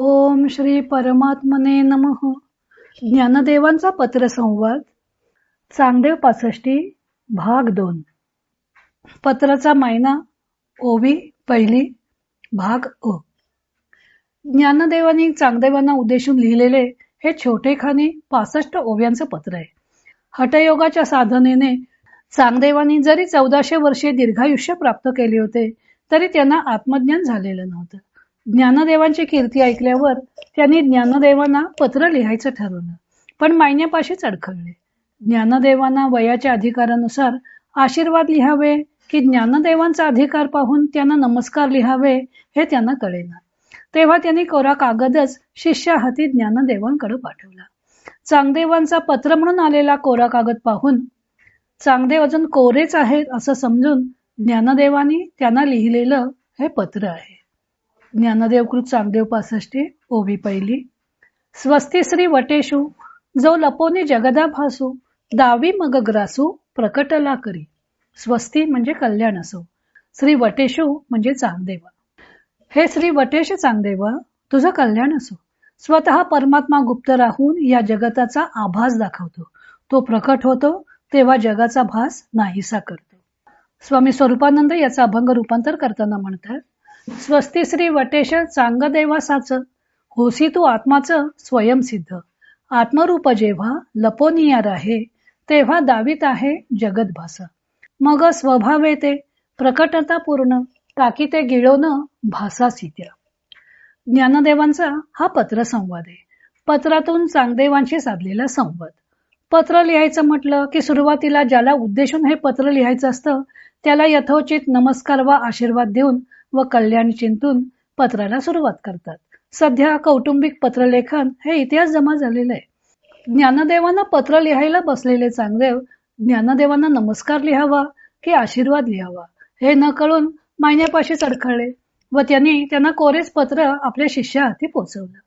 ओम श्री परमात्मने नमः. ज्ञानदेवांचा पत्रसंवाद चांगदेव पासष्टी भाग दोन. पत्राचा मायना ओवी पहिली भाग ओ. ज्ञानदेवानी चांगदेवांना उद्देशून लिहिलेले हे छोटेखानी पासष्ट ओव्यांचं पत्र आहे. हठयोगाच्या साधनेने चांगदेवानी जरी चौदाशे वर्षे दीर्घायुष्य प्राप्त केले होते तरी त्यांना आत्मज्ञान झालेलं नव्हतं. ज्ञानदेवांची कीर्ती ऐकल्यावर त्यांनी ज्ञानदेवांना पत्र लिहायचं ठरवलं. पण मायन्यापाशीच अडखळले. ज्ञानदेवांना वयाच्या अधिकारानुसार आशीर्वाद लिहावे की ज्ञानदेवांचा अधिकार पाहून त्यांना नमस्कार लिहावे हे त्यांना कळेना. तेव्हा त्यांनी कोरा कागदच शिष्या हाती ज्ञानदेवांकडे पाठवला. चांगदेवांचा पत्र म्हणून आलेला कोरा कागद पाहून चांगदेव अजून कोरेच आहेत असं समजून ज्ञानदेवानी त्यांना लिहिलेलं हे पत्र आहे. ज्ञानदेवकृत चांगदेव पासष्टी ओवी पहिली. स्वस्ती श्री वटेशू जो लपोनी जगदा भासू दावी मग ग्रासू प्रकटला करी. स्वस्ती म्हणजे कल्याण असो. श्री वटेशू म्हणजे चांगदेवा. हे श्री वटेश चांगदेवा तुझं कल्याण असो. स्वतः परमात्मा गुप्त राहून या जगताचा आभास दाखवतो. तो प्रकट होतो तेव्हा जगाचा भास नाहीसा करतो. स्वामी स्वरूपानंद याचा अभंग रूपांतर करताना म्हणतात स्वस्ती श्री वटेश चांगदेवासाच होसी तू आत्माच स्वयंसिद्ध. आत्मरूप जेव्हा लपोनिया राहे तेव्हा दावीत आहे जगत भासा मग स्वभावे ते प्रकटता पूर्ण टाकी ते गिळोन भासा सिद्ध्या ज्ञानदेवांचा हा पत्र संवाद आहे. पत्रातून चांगदेवांशी साधलेला संवाद. पत्र लिहायचं म्हटलं की सुरुवातीला ज्याला उद्देशून हे पत्र लिहायचं असतं त्याला यथोचित नमस्कार व आशीर्वाद देऊन व कल्याण चिंतून पत्राला सुरुवात करतात. सध्या कौटुंबिक पत्रलेखन हे इतिहास जमा झालेलं आहे. ज्ञानदेवांना पत्र लिहायला बसलेले चांगदेव ज्ञानदेवांना नमस्कार लिहावा की आशीर्वाद लिहावा हे न कळून मायन्यापाशी अडखळले व त्यांनी त्यांना कोरेस पत्र आपल्या शिष्या हाती पोचवलं.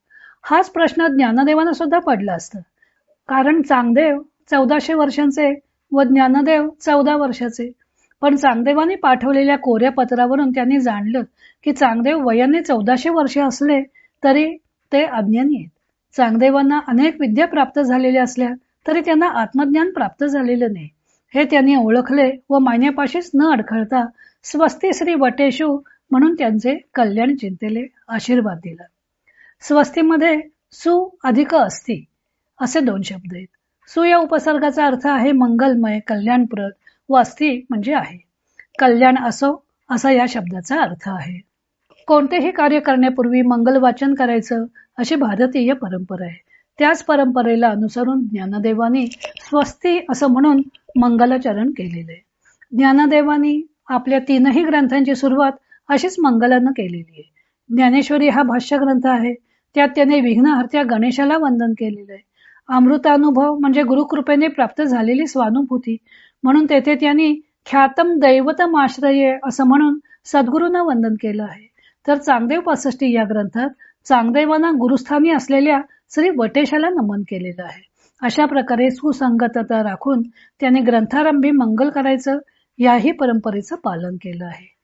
हाच प्रश्न ज्ञानदेवांना सुद्धा पडला असतं. कारण चांगदेव चौदाशे वर्षांचे व ज्ञानदेव चौदा वर्षाचे पण चांगदेवाने पाठवलेल्या कोऱ्या पत्रावरून त्यांनी जाणलं की चांगदेव वयाने चौदाशे वर्ष असले तरी ते अज्ञानी आहेत. चांगदेवांना अनेक विद्या प्राप्त झालेल्या असल्या तरी त्यांना आत्मज्ञान प्राप्त झालेलं नाही. हे त्यांनी ओळखले व मान्यापाशीच न अडखळता स्वस्ती श्री वटेशू म्हणून त्यांचे कल्याण चिंतेले आशीर्वाद दिला. स्वस्तीमध्ये सु अधिक अस्ति असे दोन शब्द आहेत. सु या उपसर्गाचा अर्थ आहे मंगलमय कल्याणप्रद. व अस्थि म्हणजे आहे. कल्याण असो असा या शब्दाचा अर्थ आहे. कोणतेही कार्य करण्यापूर्वी मंगल वाचन करायचं अशी भारतीय परंपरा आहे. त्याच परंपरेला अनुसरून ज्ञानदेवानी स्वस्ती असं म्हणून मंगलाचरण केलेले ज्ञानदेवानी आपल्या तीनही ग्रंथांची सुरुवात अशीच मंगलानं केलेली आहे. ज्ञानेश्वरी हा भाष्य ग्रंथ आहे. त्यात त्याने विघ्नहर्त्या गणेशाला वंदन केलेलं आहे. अमृतानुभव म्हणजे गुरुकृपेने प्राप्त झालेली स्वानुभूती. म्हणून तेथे त्यांनी ख्यातम दैवतम आश्रये असं म्हणून सद्गुरूंना वंदन केलं आहे. तर चांगदेव पासष्टी या ग्रंथात चांगदेवांना गुरुस्थानी असलेल्या श्री वटेशाला नमन केलेलं आहे. अशा प्रकारे सुसंगतता राखून त्याने ग्रंथारंभी मंगल करायचं याही परंपरेचं पालन केलं आहे.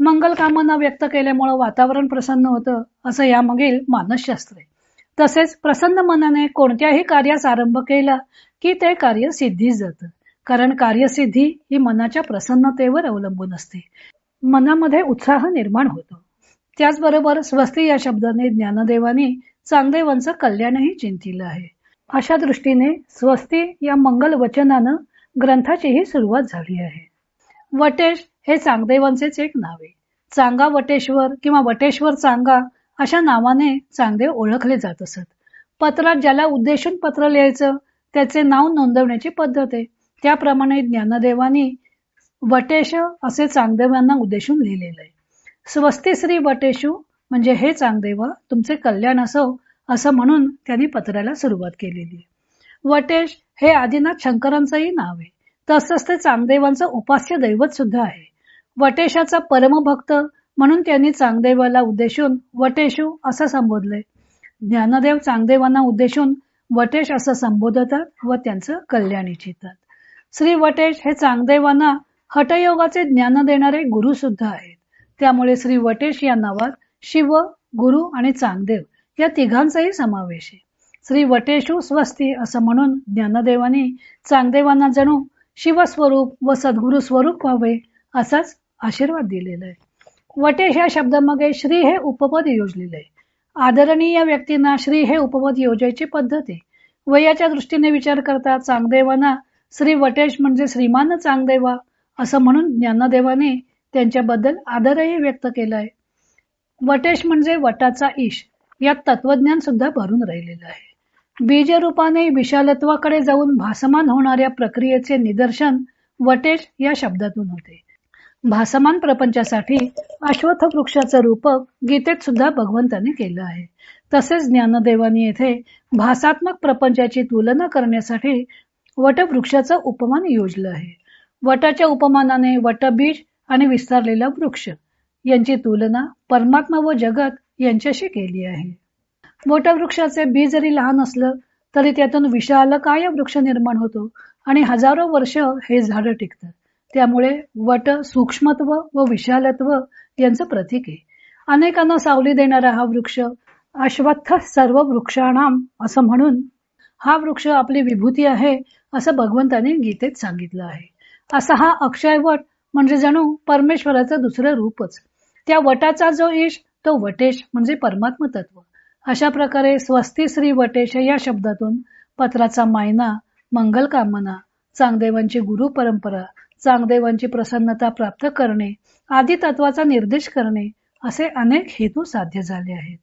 मंगल कामना व्यक्त केल्यामुळं वातावरण प्रसन्न होतं असं यामागील मानसशास्त्र आहे. तसेच प्रसन्न मनाने कोणत्याही कार्यास आरंभ केला की ते कार्य सिद्धीच जातं. कारण कार्यसिद्धी ही मनाच्या प्रसन्नतेवर अवलंबून असते. मनामध्ये उत्साह निर्माण होतो. त्याचबरोबर स्वस्ती या शब्दाने ज्ञानदेवानी चांगदेवांचं कल्याणही चिंतिलं आहे. अशा दृष्टीने स्वस्ती या मंगल वचनानं ग्रंथाचीही सुरुवात झाली आहे. वटेश हे चांगदेवांचेच एक नाव आहे. चांगा वटेश्वर किंवा वटेश्वर चांगा अशा नावाने चांगदेव ओळखले जात असत. पत्रात ज्याला उद्देशून पत्र लिहायचं त्याचे नाव नोंदवण्याची पद्धत आहे. त्याप्रमाणे ज्ञानदेवानी वटेश असे चांगदेवांना उद्देशून लिहिलेलं आहे. स्वस्ती श्री वटेशू म्हणजे हे चांगदेवा तुमचे कल्याण असो असं म्हणून त्यांनी पत्राला सुरुवात केलेली आहे. वटेश हे आदिनाथ शंकरांचंही नाव आहे. तसंच ते चांगदेवांचं उपास्य दैवत सुद्धा आहे. वटेशाचा परमभक्त म्हणून त्यांनी चांगदेवाला उद्देशून वटेशू असं संबोधलंय. ज्ञानदेव चांगदेवांना उद्देशून वटेश असं संबोधतात व त्यांचं कल्याण इच्छितात श्री वटेश हे चांगदेवांना हटयोगाचे ज्ञान देणारे गुरु सुद्धा आहेत. त्यामुळे श्री वटेश या नावात शिव गुरु आणि चांगदेव या तिघांचाही समावेश आहे. श्री वटेशू स्वस्ती असं म्हणून ज्ञानदेवानी चांगदेवांना जणू शिवस्वरूप व सद्गुरु स्वरूप व्हावे असाच आशीर्वाद दिलेला आहे. वटेश या शब्दामागे श्री हे उपपद योजलेले आहे. आदरणीय व्यक्तींना श्री हे उपपद योजायची पद्धत आहे. वयाच्या दृष्टीने विचार करता चांगदेवांना श्री वटेश म्हणजे श्रीमान चांगदेवा असं म्हणून ज्ञानदेवाने त्यांच्याबद्दल आदरही व्यक्त केलाय. वटेश म्हणजे वटाचा ईश. यात तत्वज्ञान सुद्धा भरून राहिलेलं आहे. बीजरूपाने विशालत्वाकडे जाऊन भासमान होणाऱ्या प्रक्रियेचे निदर्शन वटेश या शब्दातून होते. भासमान प्रपंचासाठी अश्वत्थ वृक्षाचं रूपक गीतेत सुद्धा भगवंताने केलं आहे. तसेच ज्ञानदेवानी येथे भासात्मक प्रपंचाची तुलना करण्यासाठी वटवृक्षाचं उपमान योजलं आहे. वटाच्या उपमानाने वटबीज आणि विस्तारलेला वृक्ष यांची तुलना परमात्मा व जगत यांच्याशी केली आहे. वटवृक्षाचे बी जरी लहान असलं तरी त्यातून विशालकाय वृक्ष निर्माण होतो आणि हजारो वर्ष हे झाडं टिकतात. त्यामुळे वट सूक्ष्मत्व व विशालत्व यांचं प्रतीक आहे. अनेकांना सावली देणारा हा वृक्ष अश्वत्थ सर्व वृक्षाणाम असं म्हणून हा वृक्ष आपली विभूती आहे असं भगवंताने गीतेत सांगितलं आहे. असा हा अक्षय वट म्हणजे जणू परमेश्वराचं दुसरं रूपच. त्या वटाचा जो ईश तो वटेश म्हणजे परमात्म तत्व. अशा प्रकारे स्वस्ती श्री वटेश या शब्दातून पत्राचा मायना मंगल कामना चांगदेवांची गुरु परंपरा चांगदेवांची प्रसन्नता प्राप्त करणे आदी तत्वाचा निर्देश करणे असे अनेक हेतू साध्य झाले आहेत.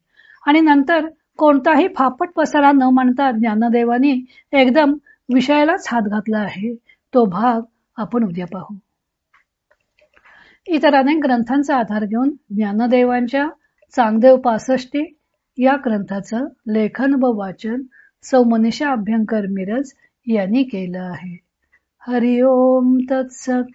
आणि नंतर कोणताही फापट पसारा न मानता ज्ञानदेवानी एकदम विषयालाच हात घातला आहे. तो भाग आपण उद्या पाहू. इतर अनेक ग्रंथांचा आधार घेऊन ज्ञानदेवांच्या चांगदेव पासष्टी या ग्रंथाचं लेखन व वाचन सौ मनीषा अभ्यंकर मिरज यांनी केलं आहे. हरिओम तत्सत